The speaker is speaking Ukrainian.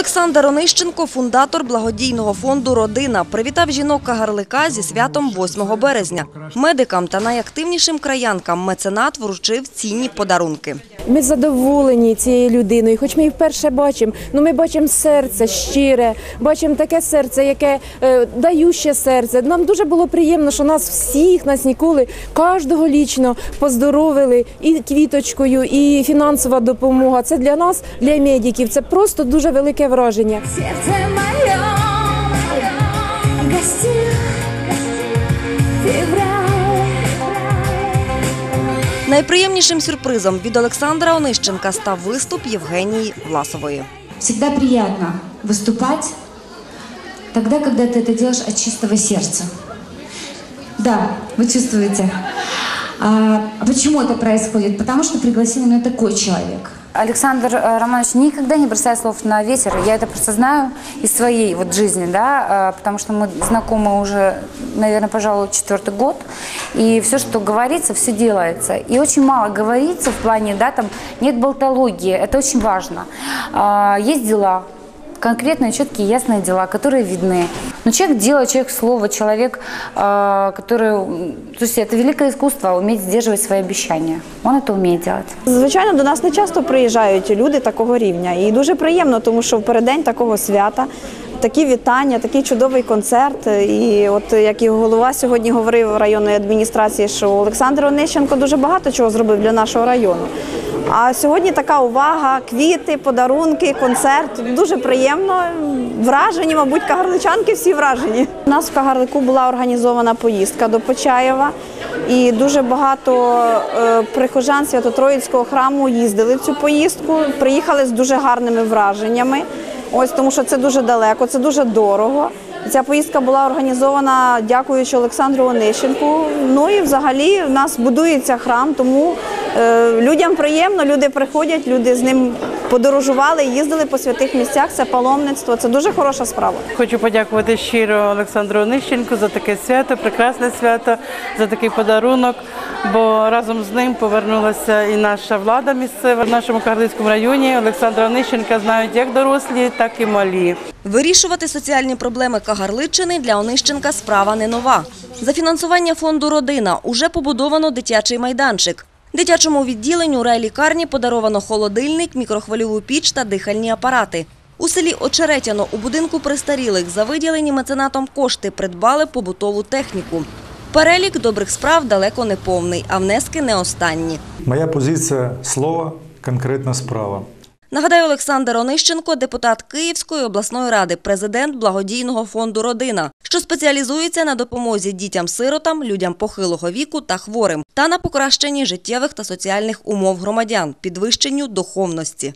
Олександр Онищенко, фундатор благодійного фонду Родина, привітав жінок Кагарлика зі святом 8 березня. Медикам та найактивнішим краянкам меценат вручив цінні подарунки. Ми задоволені цією людиною, хоч ми її вперше бачимо. Ну ми бачимо серце щире, бачимо таке серце, яке е, даюче серце. Нам дуже було приємно, що нас всіх, нас ніколи, кожного лічно поздоровили і квіточкою, і фінансова допомога. Це для нас, для медиків, це просто дуже велике враження. Сердце мое гостит февраль. Найприємнішим сюрпризом від Олександра Онищенка став виступ Євгенії Власової. Всегда приятно выступать тогда, когда ты это делаешь от чистого сердца. Да, вы чувствуете. А почему это происходит? Потому что пригласил именно такой человек. Александр э, Романович никогда не бросает слов на ветер. Я это просто знаю из своей вот жизни, да, э, потому что мы знакомы уже, наверное, пожалуй, четвертый год. И все, что говорится, все делается. И очень мало говорится в плане, да, там нет болтологии. Это очень важно. А, Есть дела, конкретные, четкие, ясные дела, которые видны. Но человек делает, человек слово, человек, э, который... м, То есть это великое искусство, уметь сдерживать свои обещания. Он это умеет делать. Звичайно, до нас не часто приїжджають люди такого рівня. І дуже приємно, тому що в переддень такого свята такі вітання, такий чудовий концерт. І от як і голова сьогодні говорив районної адміністрації, що Олександр Онищенко дуже багато чого зробив для нашого району. А сьогодні така увага, квіти, подарунки, концерт. Дуже приємно. Вражені, мабуть, кагарличанки всі вражені. У нас в Кагарлику була організована поїздка до Почаєва. І дуже багато е, прихожан Свято-Троїцького храму їздили в цю поїздку, приїхали з дуже гарними враженнями. Ось тому, що це дуже далеко, це дуже дорого. Ця поїздка була організована дякуючи Олександру Онищенку. Ну і взагалі в нас будується храм, тому е, людям приємно, люди приходять, люди з ним подорожували, їздили по святих місцях. Це паломництво. Це дуже хороша справа. Хочу подякувати щиро Олександру Онищенку за таке свято, прекрасне свято, за такий подарунок. Бо разом з ним повернулася і наша влада місцева в нашому Карлицькому районі. Олександра Онищенка знають як дорослі, так і малі. Вирішувати соціальні проблеми Кагарличчини для Онищенка справа не нова. За фінансування фонду «Родина» уже побудовано дитячий майданчик. Дитячому відділенню райлікарні подаровано холодильник, мікрохвильову піч та дихальні апарати. У селі Очеретяно у будинку престарілих за виділені меценатом кошти придбали побутову техніку. Перелік добрих справ далеко не повний, а внески не останні. Моя позиція слово, конкретна справа. Нагадаю, Олександр Онищенко – депутат Київської обласної ради, президент благодійного фонду «Родина», що спеціалізується на допомозі дітям-сиротам, людям похилого віку та хворим та на покращенні життєвих та соціальних умов громадян, підвищенню духовності.